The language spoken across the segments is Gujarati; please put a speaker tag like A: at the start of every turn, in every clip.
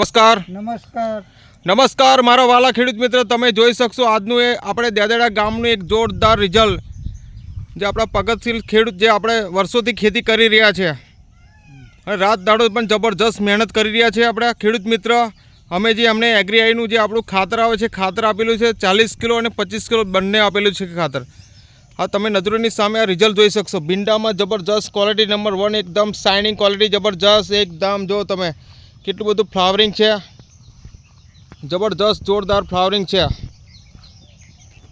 A: નમસ્કાર.
B: નમસ્કાર.
A: નમસ્કાર મારા વાલા ખેડૂત મિત્ર તમે જોઈ શકશો આજનું એ આપણે દેદેડા ગામનું એક જોરદાર રિઝલ્ટ જે આપણા પગતશીલ ખેડૂત જે આપણે વર્ષોથી ખેતી કરી રહ્યા છે. અને રાત દાડો પણ જબરજસ્ત મહેનત કરી રહ્યા છે આપણા ખેડૂત મિત્ર. અમે જે અમને એગ્રીઆઈનું જે આપણું ખાતર આવે છે ખાતર આપેલું છે ચાલીસ કિલો અને પચીસ કિલો બંને આપેલું છે ખાતર. હા તમે નજરોની સામે આ રિઝલ્ટ જોઈ શકશો. ભીંડામાં જબરજસ્ત ક્વોલિટી નંબર વન એકદમ શાઇનિંગ ક્વોલિટી જબરજસ્ત એકદમ જો તમે કેટલું બધું ફ્લાવરિંગ છે? જબરદસ્ત જોરદાર ફ્લાવરિંગ છે.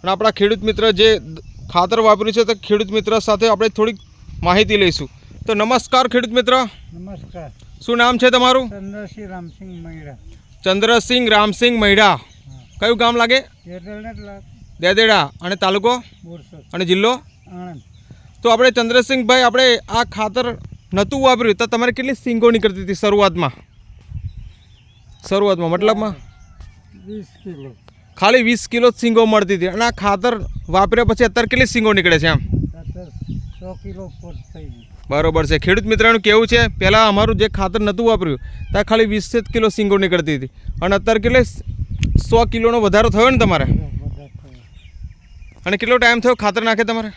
A: અને આપણા ખેડૂત મિત્ર જે ખાતર વાપર્યું છે તે ખેડૂત મિત્ર સાથે આપણે થોડીક માહિતી લઈશું. તો નમસ્કાર ખેડૂત મિત્ર.
B: નમસ્કાર.
A: શું નામ છે તમારું?
B: ચંદ્રસિંહ રામસિંહ મહેડા
A: ચંદ્રસિંહ રામસિંહ મહેડા કયું ગામ લાગે? દેદેડા. અને તાલુકો? અને જિલ્લો? તો આપણે ચંદ્રસિંહભાઈ આપણે આ ખાતર નહોતું વાપર્યું તો તમારે કેટલી સિંગો નીકળતી હતી શરૂઆતમાં? શરૂઆતમાં મતલબમાં?
B: વીસ કિલો.
A: ખાલી વીસ કિલો જ સિંગો મળતી હતી. અને આ ખાતર વાપર્યા પછી અત્યારે કેટલી સિંગો નીકળે છે આમ? બરોબર છે. ખેડૂત મિત્રનું કેવું છે? પહેલાં અમારું જે ખાતર નહોતું વાપર્યું ત્યાં ખાલી વીસ જ કિલો સિંગો નીકળતી હતી. અને અત્યારે કેટલે? સો કિલોનો વધારો થયો ને તમારે? અને કેટલો ટાઈમ થયો ખાતર નાખે તમારે?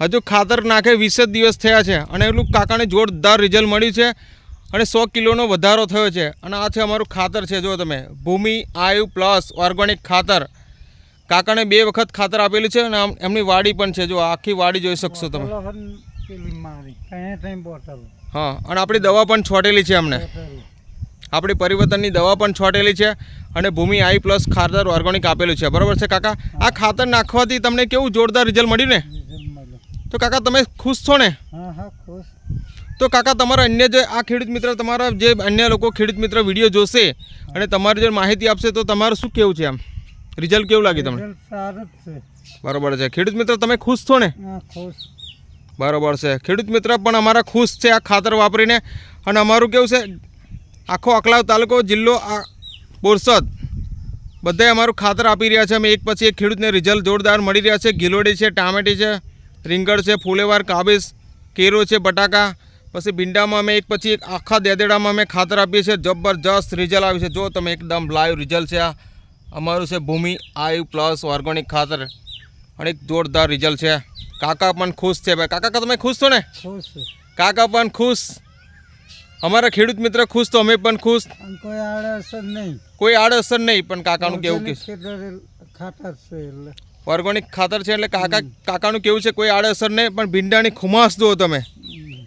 A: હજુ ખાતર નાખે વીસ જ દિવસ થયા છે. અને એટલું કાકાને જોરદાર રિઝલ્ટ મળ્યું છે. અને સો કિલોનો વધારો થયો છે. અને આ છે અમારું ખાતર છે જો તમે. ભૂમિ આયુ પ્લસ ઓર્ગેનિક ખાતર. કાકાને બે વખત ખાતર આપેલું છે અને એમની વાડી પણ છે જો આખી વાડી જોઈ શકશો તમે. હા અને આપણી દવા પણ છોટેલી છે અમને. આપણી પરિવર્તનની દવા પણ છોટેલી છે અને ભૂમિ આઈ પ્લસ ખાતર ઓર્ગોનિક આપેલું છે. બરાબર છે કાકા? આ ખાતર નાખવાથી તમને કેવું જોરદાર રિઝલ્ટ મળ્યું ને? તો કાકા તમે ખુશ છો ને?
B: હા હા ખુશ.
A: તો કાકા તમારા અન્ય જે આ ખેડૂત મિત્ર તમારા જે અન્ય લોકો ખેડૂત મિત્ર વીડિયો જોશે અને તમારી જે માહિતી આપશે તો તમારું શું કેવું છે આમ? રિઝલ્ટ કેવું લાગે તમને? બરોબર છે. ખેડૂત મિત્ર તમે ખુશ છો ને? બરોબર છે. ખેડૂત મિત્ર પણ અમારા ખુશ છે આ ખાતર વાપરીને. અને અમારું કેવું છે આખો અકલાવ તાલુકો જિલ્લો આ બોરસદ બધાએ અમારું ખાતર આપી રહ્યા છે. અમે એક પછી એક ખેડૂતને રિઝલ્ટ જોરદાર મળી રહ્યા છે. ગિલોડી છે ટામેટી છે રીંગણ છે ફૂલેવાર કાબીસ કેરો છે બટાકા પછી ભીંડામાં અમે એક પછી એક આખા દેદેડામાં અમે ખાતર આપીએ છીએ. જબરજસ્ત રિઝલ્ટ આવ્યું છે. જો તમે એકદમ લાઈવ રિઝલ્ટ છે આ. અમારું છે ભૂમિ આયુ પ્લસ ઓર્ગોનિક ખાતર. અને એક જોરદાર રિઝલ્ટ છે કાકા પણ ખુશ છે ભાઈ. કાકા તમે ખુશ છો ને? કાકા પણ ખુશ. અમારા ખેડૂત મિત્ર ખુશ તો અમે પણ ખુશ.
B: કોઈ આડઅસર નહીં.
A: કોઈ આડઅસર નહીં પણ કાકાનું કેવું કે
B: ખાતર છે એટલે.
A: ઓર્ગોનિક ખાતર છે એટલે કાકા કાકાનું કેવું છે? કોઈ આડઅસર નહીં પણ ભીંડાની ખુમાસ જુઓ તમે.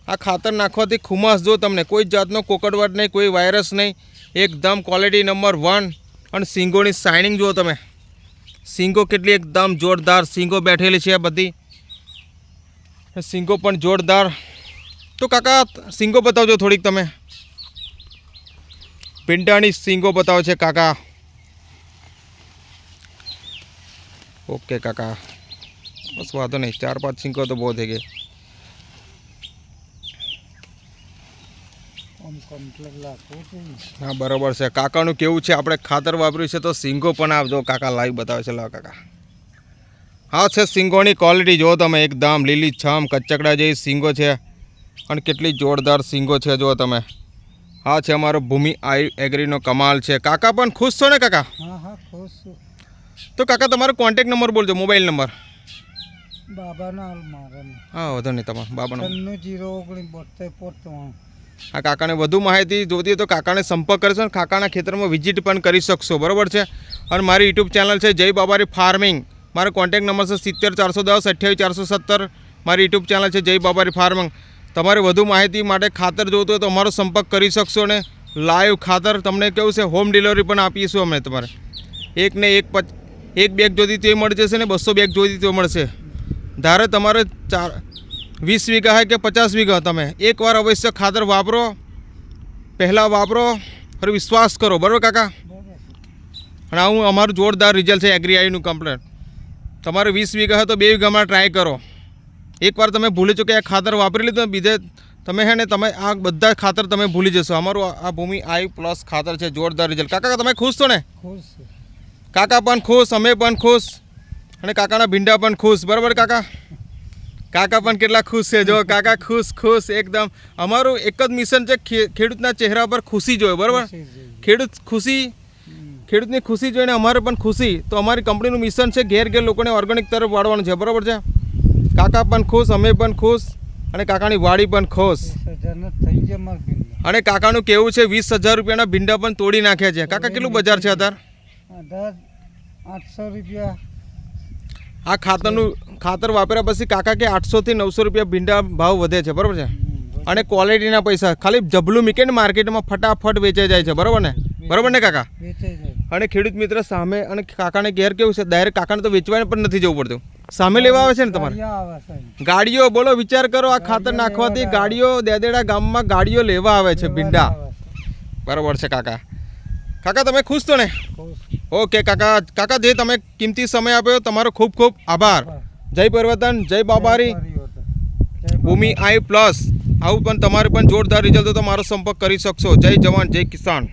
A: આ ખાતર નાખવાથી ખુમાસ જો તમને. કોઈ જાતનો કોકડવાટ નહીં, કોઈ વાયરસ નહીં. એકદમ ક્વોલિટી નંબર વન અને સિંગોની શાઇનિંગ જુઓ તમે. સિંગો કેટલી એકદમ જોરદાર સિંગો બેઠેલી છે બધી. સિંગો પણ જોરદાર. તો કાકા, સિંગો બતાવજો થોડીક તમે. પિંડાની સિંગો બતાવો છે કાકા. ઓકે કાકા. બસ વાંધો નહીં, ચાર પાંચ સિંગો તો બહુ થઈ ગઈ
B: આમ કમ્પ્લેટ લાગવું જોઈએ
A: હા બરોબર છે. કાકાનું કેવું છે? આપણે ખાતર વાપર્યું છે તો સિંગો પણ આપજો કાકા લાઈવ બતાવે છે. લાવ કાકા. હા છે સિંગોની ક્વોલિટી જો તમે એકદમ લીલી છમ કચકડા જેવી સિંગો છે. અને કેટલી જોરદાર સિંગો છે જો તમે. હા છે અમારો ભૂમિ આઈ એગ્રીનો કમાલ છે. કાકા પણ ખુશ છો ને કાકા?
B: હા હા ખુશ છું.
A: તો કાકા તમારો કોન્ટેક નંબર બોલજો મોબાઈલ નંબર
B: બાબાના
A: હા વધુ નહીં તમારો બાબાનો.
B: જીરો ઓગણીસ બોતેર પોતવાનું
A: આ કાકાને વધુ માહિતી જોતી તો કાકાને સંપર્ક કરશો અને કાકાના ખેતરમાં વિઝિટ પણ કરી શકશો. બરાબર છે? અને મારી યુટ્યુબ ચેનલ છે જય બાબારી ફાર્મિંગ. મારો કોન્ટેક નંબર છે સિત્તેર ચારસો દસ, અઠ્યાવીસ ચારસો સત્તર. મારી યુટ્યુબ ચેનલ છે જય બાબારી ફાર્મિંગ. તમારે વધુ માહિતી માટે ખાતર જોતું હોય તો અમારો સંપર્ક કરી શકશો ને લાઈવ ખાતર તમને કેવું છે હોમ ડિલિવરી પણ આપીશું અમે તમારે. એક ને એક પચ એક બેગ જોતી તો મળી જશે ને બસો બેગ જોતી તો મળશે. ધારે તમારે ચાર વીસ વીઘા હોય કે પચાસ વીઘા તમે? એકવાર અવશ્ય ખાતર વાપરો પહેલાં વાપરો ફરી વિશ્વાસ કરો. બરાબર કાકા? અને આવું અમારું જોરદાર રિઝલ્ટ છે એગ્રીઆઈનું કમ્પ્લેન કમ્પ્લેટ તમારે વીસ વીઘા હોય તો બે વીઘામાં ટ્રાય કરો. એકવાર તમે ભૂલી ચૂકે આ ખાતર વાપરી લીધું બીજે તમે હે ને તમે આ બધા ખાતર તમે ભૂલી જશો. અમારું આ- આ ભૂમિ આઈ પ્લસ ખાતર છે જોરદાર રિઝલ્ટ કાકા તમે ખુશ છો ને? કાકા પણ ખુશ અમે પણ ખુશ અને કાકાના ભીંડા પણ ખુશ. બરાબર કાકા? કાકા પણ કેટલા ખુશ છે. જો કાકા ખુશ ખુશ એકદમ. અમારું એક જ મિશન છે ખેડૂતના ચહેરા પર ખુશી જોઈએ બરાબર? ખેડૂત ખુશી ખેડૂતની ખુશી જોઈને અમારે પણ ખુશી. તો અમારી કંપનીનું મિશન છે ઘેર ઘેર લોકોને ઓર્ગેનિક તરફ વાળવાનું છે બરાબર છે? કાકા પણ ખુશ અમે પણ ખુશ અને કાકાની વાડી પણ ખુશ. અને કાકાનું કેવું છે વીસ હજાર રૂપિયાના ભીંડા પણ તોડી નાખ્યા છે. કાકા કેટલું બજાર છે અત્યારે?
B: આઠસો રૂપિયા.
A: આ ખાતરનું ખાતર વાપર્યા પછી કાકા કે આઠસોથી નવસો રૂપિયા ભીંડા ભાવ વધે છે બરાબર છે? અને ક્વોલિટીના પૈસા ખાલી જબલું મિકેન માર્કેટમાં ફટાફટ વેચાઈ જાય છે બરાબર ને? બરાબર ને કાકા? અને ખેડૂત મિત્ર સામે અને કાકાને ઘેર કેવું છે? ડાયરેક્ટ કાકાને તો વેચવાને પણ નથી જવું પડતું. સામે લેવા આવે છે ને તમારે? ગાડીઓ બોલો વિચાર કરો આ ખાતર નાખવાથી ગાડીઓ દેદેડા ગામમાં ગાડીઓ લેવા આવે છે ભીંડા. બરાબર છે કાકા. કાકા તમે ખુશ છો ને? ઓકે કાકા કાકા જે તમે કિંમતી સમય આપ્યો તમારો ખૂબ ખૂબ આભાર. જય પરિવર્તન જય બાબારી. ભૂમિ આઈ પ્લસ. આવું પણ તમારે પણ જોરદાર રિઝલ્ટ તો મારો સંપર્ક કરી શકશો. જય જવાન જય કિસાન.